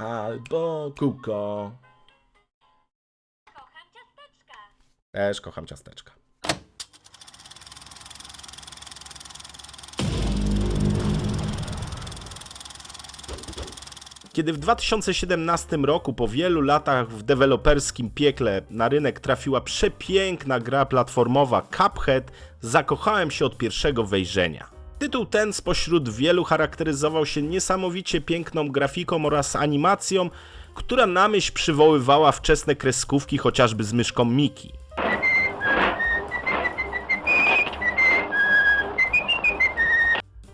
albo kuko. Kocham ciasteczka. Też kocham ciasteczka. Kiedy w 2017 roku, po wielu latach w deweloperskim piekle, na rynek trafiła przepiękna gra platformowa Cuphead, zakochałem się od pierwszego wejrzenia. Tytuł ten spośród wielu charakteryzował się niesamowicie piękną grafiką oraz animacją, która na myśl przywoływała wczesne kreskówki chociażby z myszką Miki.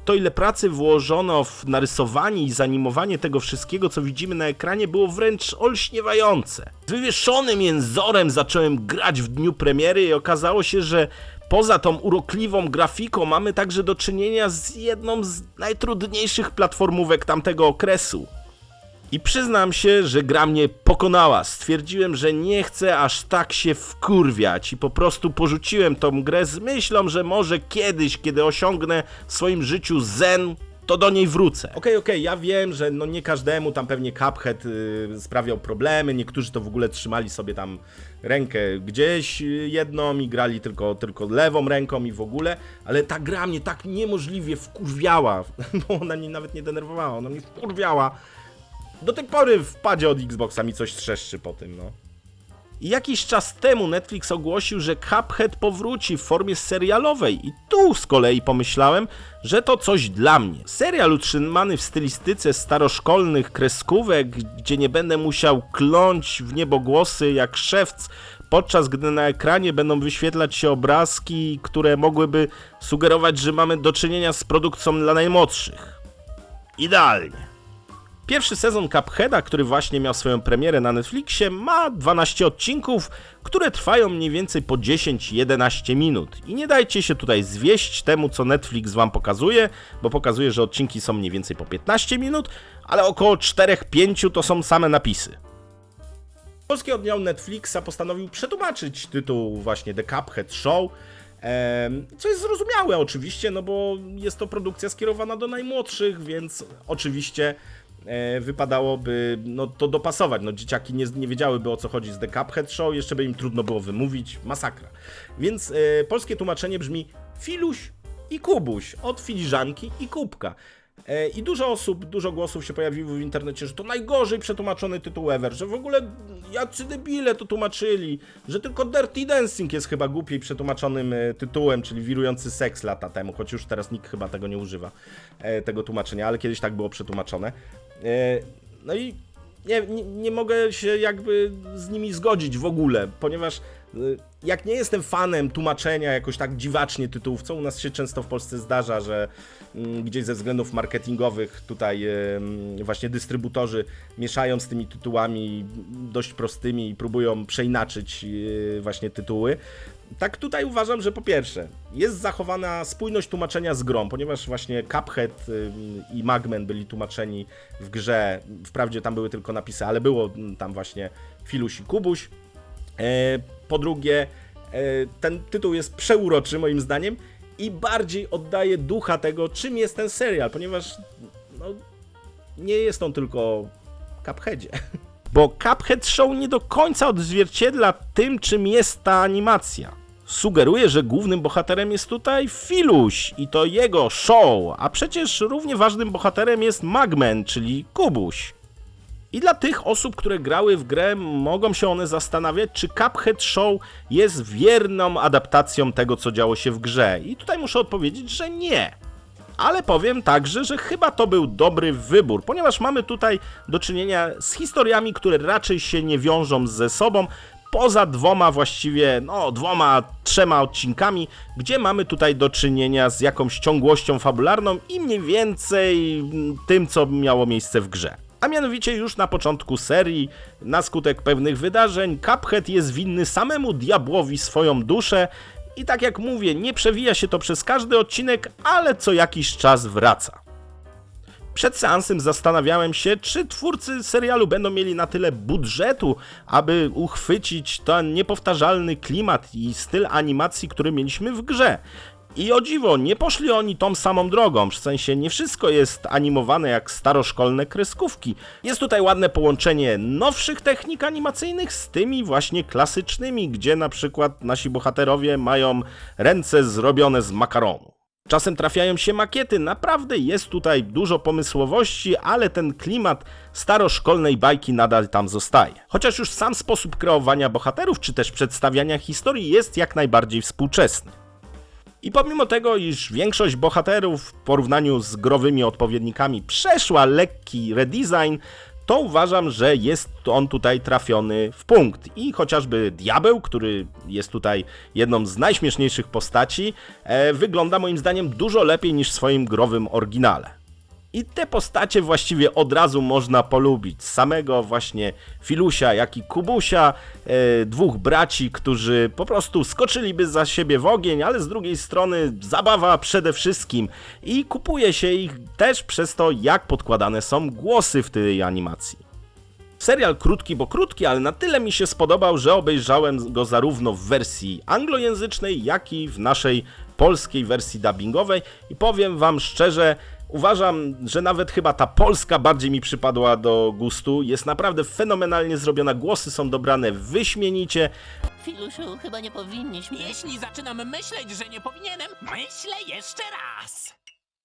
to ile pracy włożono w narysowanie i zanimowanie tego wszystkiego, co widzimy na ekranie, było wręcz olśniewające. Z wywieszonym jęzorem zacząłem grać w dniu premiery i okazało się, że poza tą urokliwą grafiką mamy także do czynienia z jedną z najtrudniejszych platformówek tamtego okresu. I przyznam się, że gra mnie pokonała. Stwierdziłem, że nie chcę aż tak się wkurwiać i po prostu porzuciłem tą grę z myślą, że może kiedyś, kiedy osiągnę w swoim życiu zen, to do niej wrócę. Okej, okej, ja wiem, że no nie każdemu tam pewnie Cuphead y, sprawiał problemy, niektórzy to w ogóle trzymali sobie tam rękę gdzieś y, jedną i grali tylko, tylko lewą ręką i w ogóle, ale ta gra mnie tak niemożliwie wkurwiała, bo ona mnie nawet nie denerwowała, ona mnie wkurwiała, do tej pory w padzie od Xboxa mi coś trzeszczy po tym, no. Jakiś czas temu Netflix ogłosił, że Cuphead powróci w formie serialowej i tu z kolei pomyślałem, że to coś dla mnie. Serial utrzymany w stylistyce staroszkolnych kreskówek, gdzie nie będę musiał kląć w niebogłosy jak szewc, podczas gdy na ekranie będą wyświetlać się obrazki, które mogłyby sugerować, że mamy do czynienia z produkcją dla najmłodszych. Idealnie. Pierwszy sezon Cupheada, który właśnie miał swoją premierę na Netflixie, ma 12 odcinków, które trwają mniej więcej po 10-11 minut. I nie dajcie się tutaj zwieść temu, co Netflix wam pokazuje, bo pokazuje, że odcinki są mniej więcej po 15 minut, ale około 4-5 to są same napisy. Polski oddział Netflixa postanowił przetłumaczyć tytuł właśnie The Cuphead Show, co jest zrozumiałe oczywiście, no bo jest to produkcja skierowana do najmłodszych, więc oczywiście wypadałoby no, to dopasować. No, dzieciaki nie, nie wiedziałyby o co chodzi z The Cuphead Show, jeszcze by im trudno było wymówić, masakra. Więc e, polskie tłumaczenie brzmi Filuś i Kubuś, od filiżanki i kubka. E, I dużo osób, dużo głosów się pojawiło w internecie, że to najgorzej przetłumaczony tytuł ever, że w ogóle jacy debile to tłumaczyli, że tylko Dirty Dancing jest chyba głupiej przetłumaczonym e, tytułem, czyli wirujący seks lata temu, choć już teraz nikt chyba tego nie używa, e, tego tłumaczenia, ale kiedyś tak było przetłumaczone. No i nie, nie, nie mogę się jakby z nimi zgodzić w ogóle, ponieważ jak nie jestem fanem tłumaczenia jakoś tak dziwacznie tytułów, co u nas się często w Polsce zdarza, że mm, gdzieś ze względów marketingowych tutaj właśnie dystrybutorzy mieszają z tymi tytułami dość prostymi i próbują przeinaczyć yy, właśnie tytuły. Tak tutaj uważam, że po pierwsze jest zachowana spójność tłumaczenia z grą, ponieważ właśnie Cuphead i Magman byli tłumaczeni w grze, wprawdzie tam były tylko napisy, ale było tam właśnie Filuś i Kubuś. Po drugie, e, ten tytuł jest przeuroczy moim zdaniem i bardziej oddaje ducha tego, czym jest ten serial, ponieważ no, nie jest on tylko Cupheadzie. Bo Cuphead Show nie do końca odzwierciedla tym, czym jest ta animacja. Sugeruje, że głównym bohaterem jest tutaj Filuś i to jego show, a przecież równie ważnym bohaterem jest Magman, czyli Kubuś. I dla tych osób, które grały w grę, mogą się one zastanawiać, czy Cuphead Show jest wierną adaptacją tego, co działo się w grze. I tutaj muszę odpowiedzieć, że nie. Ale powiem także, że chyba to był dobry wybór, ponieważ mamy tutaj do czynienia z historiami, które raczej się nie wiążą ze sobą, poza dwoma właściwie, no dwoma, trzema odcinkami, gdzie mamy tutaj do czynienia z jakąś ciągłością fabularną i mniej więcej tym, co miało miejsce w grze. A mianowicie już na początku serii, na skutek pewnych wydarzeń, Cuphead jest winny samemu diabłowi swoją duszę i tak jak mówię, nie przewija się to przez każdy odcinek, ale co jakiś czas wraca. Przed seansem zastanawiałem się, czy twórcy serialu będą mieli na tyle budżetu, aby uchwycić ten niepowtarzalny klimat i styl animacji, który mieliśmy w grze. I o dziwo, nie poszli oni tą samą drogą, w sensie nie wszystko jest animowane jak staroszkolne kreskówki. Jest tutaj ładne połączenie nowszych technik animacyjnych z tymi właśnie klasycznymi, gdzie na przykład nasi bohaterowie mają ręce zrobione z makaronu. Czasem trafiają się makiety, naprawdę jest tutaj dużo pomysłowości, ale ten klimat staroszkolnej bajki nadal tam zostaje. Chociaż już sam sposób kreowania bohaterów, czy też przedstawiania historii jest jak najbardziej współczesny. I pomimo tego, iż większość bohaterów w porównaniu z growymi odpowiednikami przeszła lekki redesign, to uważam, że jest on tutaj trafiony w punkt. I chociażby Diabeł, który jest tutaj jedną z najśmieszniejszych postaci, e, wygląda moim zdaniem dużo lepiej niż w swoim growym oryginale. I te postacie właściwie od razu można polubić. Samego właśnie Filusia, jak i Kubusia, e, dwóch braci, którzy po prostu skoczyliby za siebie w ogień, ale z drugiej strony zabawa przede wszystkim. I kupuje się ich też przez to, jak podkładane są głosy w tej animacji. Serial krótki, bo krótki, ale na tyle mi się spodobał, że obejrzałem go zarówno w wersji anglojęzycznej, jak i w naszej polskiej wersji dubbingowej. I powiem Wam szczerze, uważam, że nawet chyba ta polska bardziej mi przypadła do gustu. Jest naprawdę fenomenalnie zrobiona, głosy są dobrane wyśmienicie. Filusiu, chyba nie powinniśmy. Jeśli zaczynam myśleć, że nie powinienem, myślę jeszcze raz.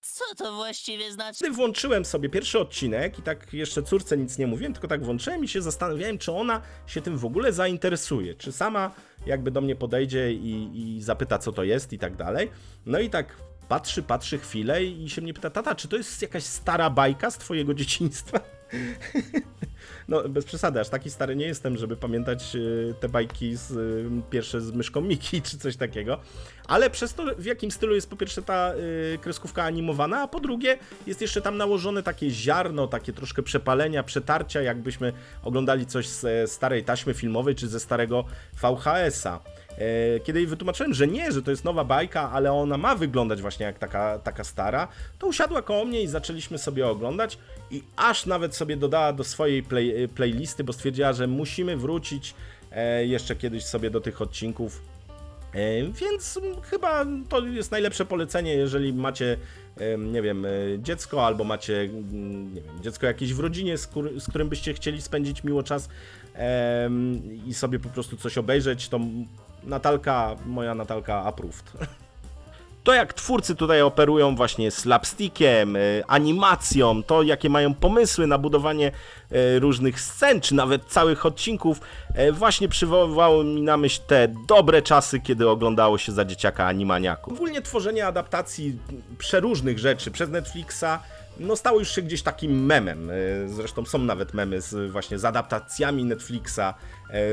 Co to właściwie znaczy? Gdy włączyłem sobie pierwszy odcinek i tak jeszcze córce nic nie mówiłem, tylko tak włączyłem i się zastanawiałem, czy ona się tym w ogóle zainteresuje, czy sama jakby do mnie podejdzie i, i zapyta, co to jest i tak dalej. No i tak patrzy, patrzy chwilę i się mnie pyta, tata, czy to jest jakaś stara bajka z twojego dzieciństwa? No, bez przesady, aż taki stary nie jestem, żeby pamiętać e, te bajki z, e, pierwsze z myszką Miki czy coś takiego, ale przez to, w jakim stylu jest po pierwsze ta e, kreskówka animowana, a po drugie jest jeszcze tam nałożone takie ziarno, takie troszkę przepalenia, przetarcia, jakbyśmy oglądali coś ze starej taśmy filmowej czy ze starego VHS-a. E, Kiedy jej wytłumaczyłem, że nie, że to jest nowa bajka, ale ona ma wyglądać właśnie jak taka, taka stara, to usiadła koło mnie i zaczęliśmy sobie oglądać i aż nawet sobie dodała do swojej play, playlisty, bo stwierdziła, że musimy wrócić e, jeszcze kiedyś sobie do tych odcinków. E, Więc chyba to jest najlepsze polecenie, jeżeli macie, em, nie wiem, e, dziecko albo macie, mm, nie wiem, dziecko jakieś w rodzinie, z, którym byście chcieli spędzić miło czas i sobie po prostu coś obejrzeć, to Natalka, moja Natalka approved. To jak twórcy tutaj operują właśnie slapstickiem, y, animacją, to jakie mają pomysły na budowanie y, różnych scen, czy nawet całych odcinków, y, właśnie przywoływało mi na myśl te dobre czasy, kiedy oglądało się za dzieciaka animaniaku. Ogólnie tworzenie adaptacji przeróżnych rzeczy przez Netflixa no stało już się gdzieś takim memem. Zresztą są nawet memy z, właśnie z adaptacjami Netflixa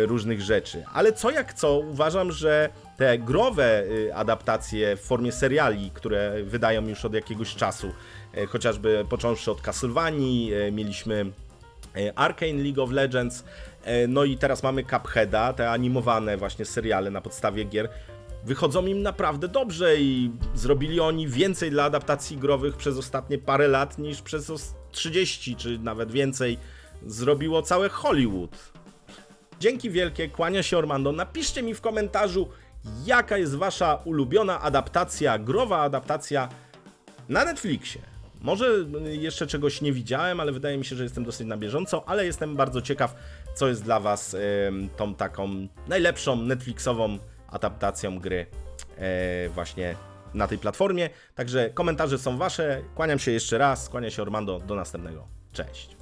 różnych rzeczy. Ale co jak co, uważam, że te growe e, adaptacje w formie seriali, które wydają już od jakiegoś czasu, e, chociażby począwszy od Castlevanii, e, mieliśmy e, Arcane League of Legends, no i teraz mamy Cupheada, te animowane właśnie seriale na podstawie gier, wychodzą im naprawdę dobrze i zrobili oni więcej dla adaptacji growych przez ostatnie parę lat niż przez os- 30 czy nawet więcej zrobiło całe Hollywood. Dzięki wielkie, kłania się Ormando. Napiszcie mi w komentarzu, jaka jest wasza ulubiona adaptacja, growa adaptacja na Netflixie. Może y, jeszcze czegoś nie widziałem, ale wydaje mi się, że jestem dosyć na bieżąco, ale jestem bardzo ciekaw, co jest dla Was tą taką najlepszą Netflixową adaptacją gry e, właśnie na tej platformie. Także komentarze są Wasze. Kłaniam się jeszcze raz, kłania się Ormando. Do następnego. Cześć.